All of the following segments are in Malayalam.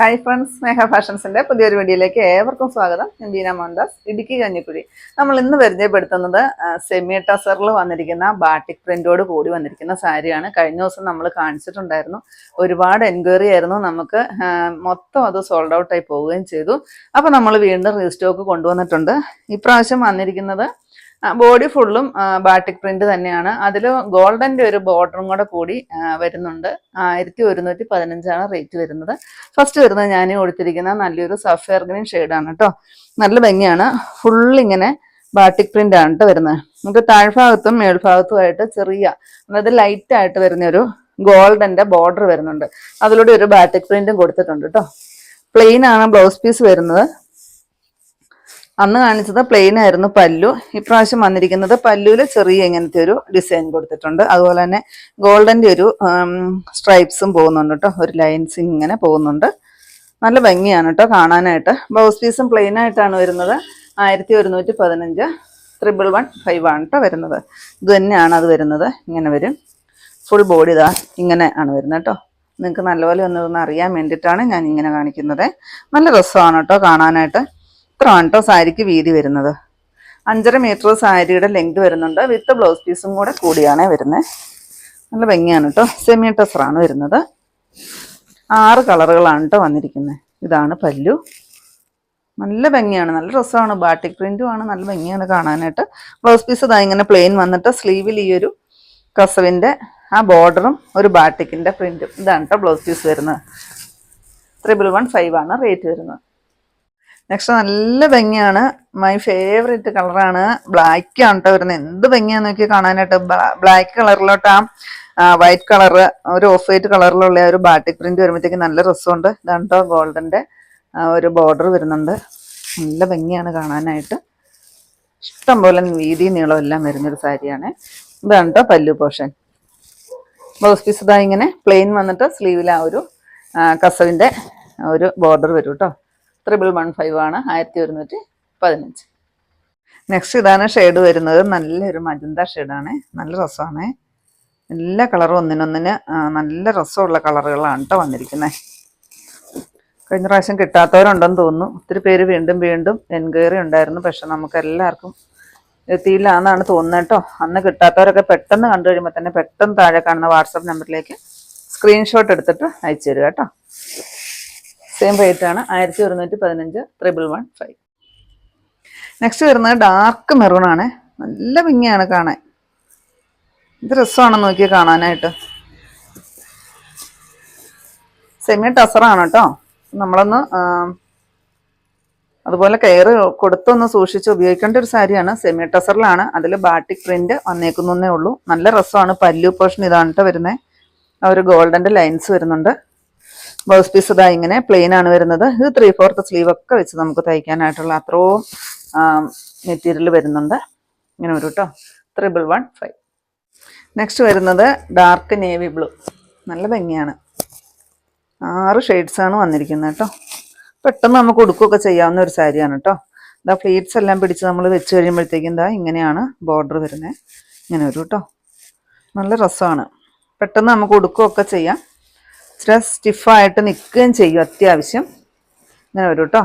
ഹായ് ഫ്രണ്ട്സ് സ്നേഹ ഫാഷൻസിന്റെ പുതിയൊരു വീഡിയോയിലേക്ക് ഏവർക്കും സ്വാഗതം. ഞാൻ ബീന മോഹൻദാസ് ഇടുക്കി കഞ്ഞിക്കുഴി. നമ്മൾ ഇന്ന് പരിചയപ്പെടുത്തുന്നത് സെമി ടസറിൽ വന്നിരിക്കുന്ന ബാട്ടിക് പ്രിന്റോട് കൂടി വന്നിരിക്കുന്ന സാരിയാണ്. കഴിഞ്ഞ ദിവസം നമ്മൾ കാണിച്ചിട്ടുണ്ടായിരുന്നു. ഒരുപാട് എൻക്വയറി ആയിരുന്നു. നമുക്ക് മൊത്തം അത് സോൾഡ് ഔട്ടായി പോവുകയും ചെയ്തു. അപ്പോൾ നമ്മൾ വീണ്ടും റീസ്റ്റോക്ക് കൊണ്ടുവന്നിട്ടുണ്ട്. ഇപ്രാവശ്യം വന്നിരിക്കുന്നത് ബോഡി ഫുള്ളും ബാട്ടിക് പ്രിന്റ് തന്നെയാണ്. അതിൽ ഗോൾഡന്റെ ഒരു ബോർഡറും കൂടെ കൂടി വരുന്നുണ്ട്. ആയിരത്തി ഒരുന്നൂറ്റി പതിനഞ്ചാണ് റേറ്റ് വരുന്നത്. ഫസ്റ്റ് വരുന്നത് ഞാൻ കൊടുത്തിരിക്കുന്ന നല്ലൊരു സഫയർ ഗ്രീൻ ഷെയ്ഡാണ് കേട്ടോ നല്ല ഭംഗിയാണ്. ഫുള്ളിങ്ങനെ ബാട്ടിക് പ്രിന്റ് ആണ് കേട്ടോ വരുന്നത്. നമുക്ക് താഴ്ഭാഗത്തും മേൽഭാഗത്തുമായിട്ട് ചെറിയ അതായത് ലൈറ്റ് ആയിട്ട് വരുന്ന ഒരു ഗോൾഡന്റെ ബോർഡർ വരുന്നുണ്ട്. അതിലൂടെ ഒരു ബാട്ടിക് പ്രിന്റും കൊടുത്തിട്ടുണ്ട് കേട്ടോ പ്ലെയിൻ ആണ് ബ്ലൗസ് പീസ് വരുന്നത്. അന്ന് കാണിച്ചത് പ്ലെയിൻ ആയിരുന്നു പല്ലു. ഇപ്രാവശ്യം വന്നിരിക്കുന്നത് പല്ലുവിൽ ചെറിയ ഇങ്ങനത്തെ ഒരു ഡിസൈൻ കൊടുത്തിട്ടുണ്ട്. അതുപോലെ തന്നെ ഗോൾഡന്റെ ഒരു സ്ട്രൈപ്സും പോകുന്നുണ്ട് കേട്ടോ ഒരു ലൈൻസ് ഇങ്ങനെ പോകുന്നുണ്ട്. നല്ല ഭംഗിയാണ് കേട്ടോ കാണാനായിട്ട്. ബ്ലൗസ് പീസും പ്ലെയിൻ ആയിട്ടാണ് വരുന്നത്. ആയിരത്തി ഒരുന്നൂറ്റി പതിനഞ്ച് ത്രിബിൾ വൺ ഫൈവ് ആണ് കേട്ടോ വരുന്നത്. ഇത് തന്നെയാണ് അത് വരുന്നത്. ഇങ്ങനെ വരും. ഫുൾ ബോഡി ഇതാ ഇങ്ങനെ ആണ് വരുന്നത് കേട്ടോ നിങ്ങൾക്ക് നല്ലപോലെ ഒന്നതൊന്ന് അറിയാൻ വേണ്ടിയിട്ടാണ് ഞാൻ ഇങ്ങനെ കാണിക്കുന്നത്. നല്ല രസമാണ് കേട്ടോ കാണാനായിട്ട്. ഇത്രയാണ് കേട്ടോ സാരിക്ക് വീതി വരുന്നത്. അഞ്ചര മീറ്റർ സാരിയുടെ ലെങ്ത് വരുന്നുണ്ട്. വിത്ത് ബ്ലൗസ് പീസും കൂടെ കൂടിയാണേ വരുന്നത് നല്ല ഭംഗിയാണ് കേട്ടോ സെമി ടെസറാണ് വരുന്നത്. ആറ് കളറുകളാണ് കേട്ടോ വന്നിരിക്കുന്നത് ഇതാണ് പല്ലു. നല്ല ഭംഗിയാണ്. നല്ല രസമാണ്. ബാട്ടിക് പ്രിന്റും ആണ്. നല്ല ഭംഗിയാണ് കാണാനായിട്ട്. ബ്ലൗസ് പീസ് ഇതാ ഇങ്ങനെ പ്ലെയിൻ വന്നിട്ട് സ്ലീവിൽ ഈ ഒരു കസവിന്റെ ആ ബോർഡറും ഒരു ബാട്ടിക്കിന്റെ പ്രിന്റും ഇതാണ് കേട്ടോ ബ്ലൗസ് പീസ് വരുന്നത്. ത്രിബിൾ വൺ ഫൈവ് ആണ് റേറ്റ് വരുന്നത്. നെക്സ്റ്റ് നല്ല ഭംഗിയാണ്. മൈ ഫേവറേറ്റ് കളറാണ് ബ്ലാക്ക് ആണ് കേട്ടോ വരുന്നത്. എന്ത് ഭംഗിയാന്ന് നോക്കി കാണാനായിട്ട്. ബ്ലാക്ക് കളറിലോട്ട് ആ വൈറ്റ് കളർ ഒരു ഓഫ് വൈറ്റ് കളറിലുള്ള ഒരു ബാട്ടിക് പ്രിന്റ് വരുമ്പോഴത്തേക്ക് നല്ല രസമുണ്ട്. ഇതാണ്ടോ ഗോൾഡന്റെ ഒരു ബോർഡർ വരുന്നുണ്ട്. നല്ല ഭംഗിയാണ് കാണാനായിട്ട്. ഇഷ്ടംപോലെ വീതി നീളം എല്ലാം വരുന്നൊരു സാരിയാണ്. ഇതാണ് കേട്ടോ പല്ലു പോഷൻ. ബ്ലൗസ് പീസ് ഇതാ ഇങ്ങനെ പ്ലെയിൻ വന്നിട്ട് സ്ലീവിൽ ആ ഒരു കസവിന്റെ ഒരു ബോർഡർ വരും കേട്ടോ ത്രിബിൾ വൺ ഫൈവ് ആണ്. ആയിരത്തി ഒരുന്നൂറ്റി പതിനഞ്ച്. നെക്സ്റ്റ് ഇതാണ് ഷെയ്ഡ് വരുന്നത്. നല്ലൊരു മജന്ത ഷെയ്ഡാണ് നല്ല രസമാണ്. എല്ലാ കളറും ഒന്നിനൊന്നിന് നല്ല രസമുള്ള കളറുകളാണ് കേട്ടോ വന്നിരിക്കുന്നത് കഴിഞ്ഞ പ്രാവശ്യം കിട്ടാത്തവരുണ്ടെന്ന് തോന്നുന്നു. ഒത്തിരി പേര് വീണ്ടും വീണ്ടും എൻക്വയറി ഉണ്ടായിരുന്നു. പക്ഷെ നമുക്ക് എല്ലാവർക്കും എത്തിയില്ല എന്നാണ് തോന്നുന്നത് കേട്ടോ അന്ന് കിട്ടാത്തവരൊക്കെ പെട്ടെന്ന് കണ്ടു കഴിയുമ്പോൾ തന്നെ പെട്ടെന്ന് താഴെ കാണുന്ന വാട്സപ്പ് നമ്പറിലേക്ക് സ്ക്രീൻഷോട്ട് എടുത്തിട്ട് അയച്ചു തരിക കേട്ടോ സെയിം റേറ്റ് ആണ്. ആയിരത്തി ഒരുന്നൂറ്റി പതിനഞ്ച് ത്രിബിൾ വൺ ഫൈവ് നെക്സ്റ്റ് വരുന്നത് ഡാർക്ക് മെറൂൺ ആണ്. നല്ല ഭംഗിയാണ് കാണാൻ. ഇത് രസമാണെന്ന് നോക്കി കാണാനായിട്ട്. സെമി ടസറാണ് കേട്ടോ. നമ്മളൊന്ന് അതുപോലെ കെയർ കൊടുത്തൊന്ന് സൂക്ഷിച്ച് ഉപയോഗിക്കേണ്ട ഒരു സാരിയാണ്. സെമി ടസറിലാണ് അതിൽ ബാട്ടിക് പ്രിന്റ് വന്നേക്കുന്നേ ഉള്ളൂ. നല്ല രസമാണ്. പല്ലു പോർഷൻ ഇതാണ് കേട്ടോ വരുന്നത് ആ ഒരു ഗോൾഡന്റെ ലൈൻസ് വരുന്നുണ്ട്. ബ്ലൗസ് പീസ് ഇതാ ഇങ്ങനെ പ്ലെയിൻ ആണ് വരുന്നത്. ഇത് ത്രീ ഫോർത്ത് സ്ലീവ് ഒക്കെ വെച്ച് നമുക്ക് തയ്ക്കാനായിട്ടുള്ള അത്രയും മെറ്റീരിയൽ വരുന്നുണ്ട്. ഇങ്ങനെ ഒരു കേട്ടോ ത്രിബിൾ വൺ ഫൈവ് നെക്സ്റ്റ് വരുന്നത് ഡാർക്ക് നേവി ബ്ലൂ നല്ല ഭംഗിയാണ്. ആറ് ഷെയ്ഡ്സ് ആണ് വന്നിരിക്കുന്നത് കേട്ടോ പെട്ടെന്ന് നമുക്ക് ഉടുക്കുകയൊക്കെ ചെയ്യാവുന്ന ഒരു സാരിയാണ് കേട്ടോ ഇതാ ഫ്ലീറ്റ്സ് എല്ലാം പിടിച്ച് നമ്മൾ വെച്ച് കഴിയുമ്പോഴത്തേക്കും എന്താ ഇങ്ങനെയാണ് ബോർഡർ വരുന്നത് ഇങ്ങനെ ഒരു കേട്ടോ നല്ല രസമാണ്. പെട്ടെന്ന് നമുക്ക് ഉടുക്കുകയൊക്കെ ചെയ്യാം. ഇച്ചിരി സ്റ്റിഫായിട്ട് നിൽക്കുകയും ചെയ്യും അത്യാവശ്യം. ഇങ്ങനെ വരും കേട്ടോ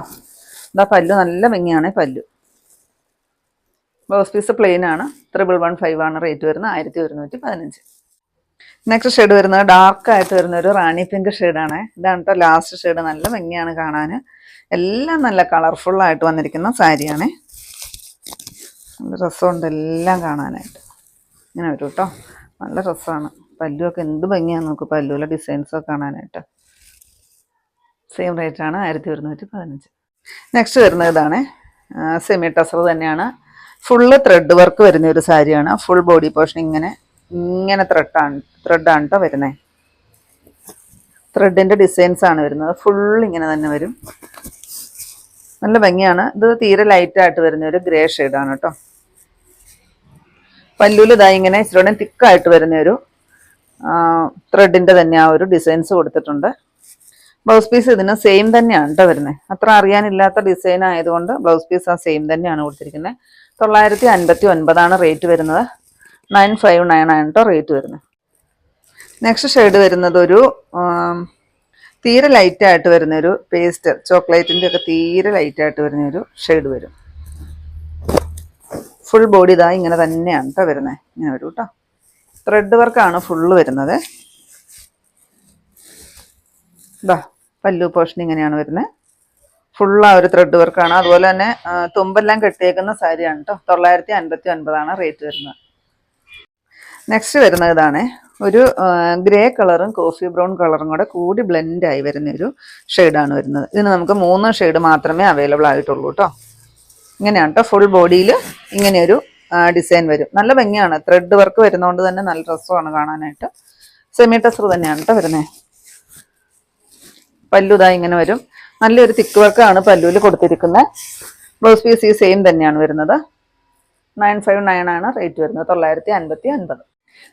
എന്താ പല്ലു നല്ല ഭംഗിയാണ് പല്ലു. ബ്ലൗസ് പീസ് പ്ലെയിൻ ആണ്. ത്രിബിൾ വൺ ഫൈവ് ആണ് റേറ്റ് വരുന്നത്. ആയിരത്തി ഒരുന്നൂറ്റി പതിനഞ്ച്. നെക്സ്റ്റ് ഷെയ്ഡ് വരുന്നത് ഡാർക്ക് ആയിട്ട് വരുന്ന ഒരു റാണി പിങ്ക് ഷെയ്ഡാണ് ഇതാണ് കേട്ടോ ലാസ്റ്റ് ഷെയ്ഡ് നല്ല ഭംഗിയാണ് കാണാൻ എല്ലാം നല്ല കളർഫുള്ളായിട്ട് വന്നിരിക്കുന്ന സാരിയാണ്. നല്ല രസമുണ്ട് എല്ലാം കാണാനായിട്ട്. ഇങ്ങനെ വരും കേട്ടോ നല്ല രസമാണ്. പല്ലുമൊക്കെ എന്ത് ഭംഗിയാണ് നമുക്ക് പല്ലുവിലെ ഡിസൈൻസൊക്കെ കാണാനായിട്ട്. സെയിം റേറ്റ് ആണ് ആയിരത്തി ഒരുന്നൂറ്റി പതിനഞ്ച്. നെക്സ്റ്റ് വരുന്നത് ഇതാണ്. സെമി ടസർ തന്നെയാണ്. ഫുള്ള് ത്രെഡ് വർക്ക് വരുന്ന ഒരു സാരിയാണ്. ഫുൾ ബോഡി പോർഷൻ ഇങ്ങനെ ഇങ്ങനെ ത്രെഡാണ് ത്രെഡാണ് കേട്ടോ വരുന്നത് ത്രെഡിന്റെ ഡിസൈൻസ് ആണ് വരുന്നത്. ഫുൾ ഇങ്ങനെ തന്നെ വരും. നല്ല ഭംഗിയാണ്. ഇത് തീരെ ലൈറ്റായിട്ട് വരുന്ന ഒരു ഗ്രേ ഷെയ്ഡാണ് കേട്ടോ പല്ലൂലിതായി ഇങ്ങനെ ഇച്ചിരി തിക്കായിട്ട് വരുന്ന ഒരു ത്രെഡിന്റെ തന്നെ ആ ഒരു ഡിസൈൻസ് കൊടുത്തിട്ടുണ്ട്. ബ്ലൗസ് പീസ് ഇതിന് സെയിം തന്നെയാണ് കേട്ടോ വരുന്നത് അത്ര അറിയാനില്ലാത്ത ഡിസൈൻ ആയതുകൊണ്ട് ബ്ലൗസ് പീസ് ആ സെയിം തന്നെയാണ് കൊടുത്തിരിക്കുന്നത് തൊള്ളായിരത്തി അൻപത്തി ഒൻപതാണ് റേറ്റ് വരുന്നത്. നയൻ ഫൈവ് നയൻ ആണ് കേട്ടോ റേറ്റ് വരുന്നത് നെക്സ്റ്റ് ഷെയ്ഡ് വരുന്നത് ഒരു തീരെ ലൈറ്റായിട്ട് വരുന്നൊരു പേസ്റ്റ് ചോക്ലേറ്റിന്റെ ഒക്കെ തീരെ ലൈറ്റായിട്ട് വരുന്നൊരു ഷെയ്ഡ് വരും. ഫുൾ ബോഡി ഇതാ ഇങ്ങനെ തന്നെയാണ് കേട്ടോ വരുന്നത് ഇങ്ങനെ വരും കേട്ടോ ത്രെഡ് വർക്കാണ് ഫുള്ള് വരുന്നത്. ഇതാ പല്ലു പോഷൻ ഇങ്ങനെയാണ് വരുന്നത്. ഫുൾ ആ ഒരു ത്രെഡ് വർക്കാണ് അതുപോലെ തന്നെ തുമ്പെല്ലാം കെട്ടിയേക്കുന്ന സാരിയാണ് കേട്ടോ തൊള്ളായിരത്തി അൻപത്തി ഒൻപതാണ് റേറ്റ് വരുന്നത്. നെക്സ്റ്റ് വരുന്നത് ഇതാണ്. ഒരു ഗ്രേ കളറും കോഫി ബ്രൗൺ കളറും കൂടെ കൂടി ബ്ലെൻഡായി വരുന്ന ഒരു ഷെയ്ഡാണ് വരുന്നത്. ഇതിന് നമുക്ക് മൂന്ന് ഷെയ്ഡ് മാത്രമേ അവൈലബിൾ ആയിട്ടുള്ളൂ കേട്ടോ ഇങ്ങനെയാണ് കേട്ടോ ഫുൾ ബോഡിയിൽ ഇങ്ങനെയൊരു ഡിസൈൻ വരും. നല്ല ഭംഗിയാണ്. ത്രെഡ് വർക്ക് വരുന്നതുകൊണ്ട് തന്നെ നല്ല രസമാണ് കാണാനായിട്ട്. സെമി ടെസർ തന്നെയാണ് കേട്ടോ വരുന്നത് പല്ലുതാ ഇങ്ങനെ വരും. നല്ലൊരു തിക്ക് വർക്കാണ് പല്ലുവിൽ കൊടുത്തിരിക്കുന്നത് ബ്ലൗസ് പീസ് ഈ സെയിം തന്നെയാണ് വരുന്നത്. നയൻ ഫൈവ് നയൻ ആണ് റേറ്റ് വരുന്നത്. തൊള്ളായിരത്തി അൻപത്തി അൻപത്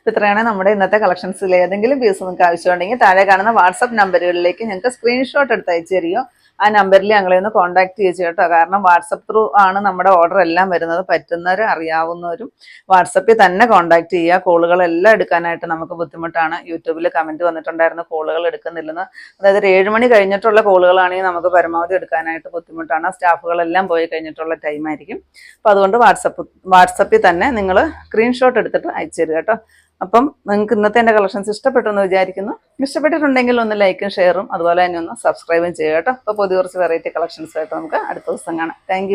ഇത്രയാണ് നമ്മുടെ ഇന്നത്തെ കളക്ഷൻസിൽ ഏതെങ്കിലും പീസ് നിങ്ങൾക്ക് ആവശ്യമുണ്ടെങ്കിൽ താഴെ കാണുന്ന വാട്സപ്പ് നമ്പറുകളിലേക്ക് ഞങ്ങൾക്ക് സ്ക്രീൻഷോട്ട് എടുത്ത് അയച്ചു തരികയോ ആ നമ്പറിൽ ഞങ്ങളെ ഒന്ന് കോൺടാക്ട് ചെയ്ത് കേട്ടോ കാരണം വാട്സപ്പ് ത്രൂ ആണ് നമ്മുടെ ഓർഡർ എല്ലാം വരുന്നത്. പറ്റുന്നവർ അറിയാവുന്നവരും വാട്സപ്പിൽ തന്നെ കോൺടാക്ട് ചെയ്യുക. കോളുകളെല്ലാം എടുക്കാനായിട്ട് നമുക്ക് ബുദ്ധിമുട്ടാണ്. യൂട്യൂബിൽ കമന്റ് വന്നിട്ടുണ്ടായിരുന്നു കോളുകൾ എടുക്കുന്നില്ലെന്ന്. അതായത് ഒരു ഏഴ് മണി കഴിഞ്ഞിട്ടുള്ള കോളുകളാണെങ്കിൽ നമുക്ക് പരമാവധി എടുക്കാനായിട്ട് ബുദ്ധിമുട്ടാണ്. സ്റ്റാഫുകളെല്ലാം പോയി കഴിഞ്ഞിട്ടുള്ള ടൈം ആയിരിക്കും. അപ്പോൾ അതുകൊണ്ട് വാട്സപ്പ് വാട്സപ്പിൽ തന്നെ നിങ്ങൾ സ്ക്രീൻഷോട്ട് എടുത്തിട്ട് അയച്ചു തരിക കേട്ടോ. അപ്പം നിങ്ങൾക്ക് ഇന്നത്തെ എന്റെ കളക്ഷൻസ് ഇഷ്ടപ്പെട്ടു എന്ന് വിചാരിക്കുന്നു. ഇഷ്ടപ്പെട്ടിട്ടുണ്ടെങ്കിൽ ഒന്ന് ലൈക്കും ഷെയറും അതുപോലെ തന്നെ ഒന്ന് സബ്സ്ക്രൈബും ചെയ്യുക കേട്ടോ. അപ്പോൾ പുതിയ കുറച്ച് വെറൈറ്റി കളക്ഷൻസ് ആയിട്ട് നമുക്ക് അടുത്ത ദിവസം കാണാം. താങ്ക്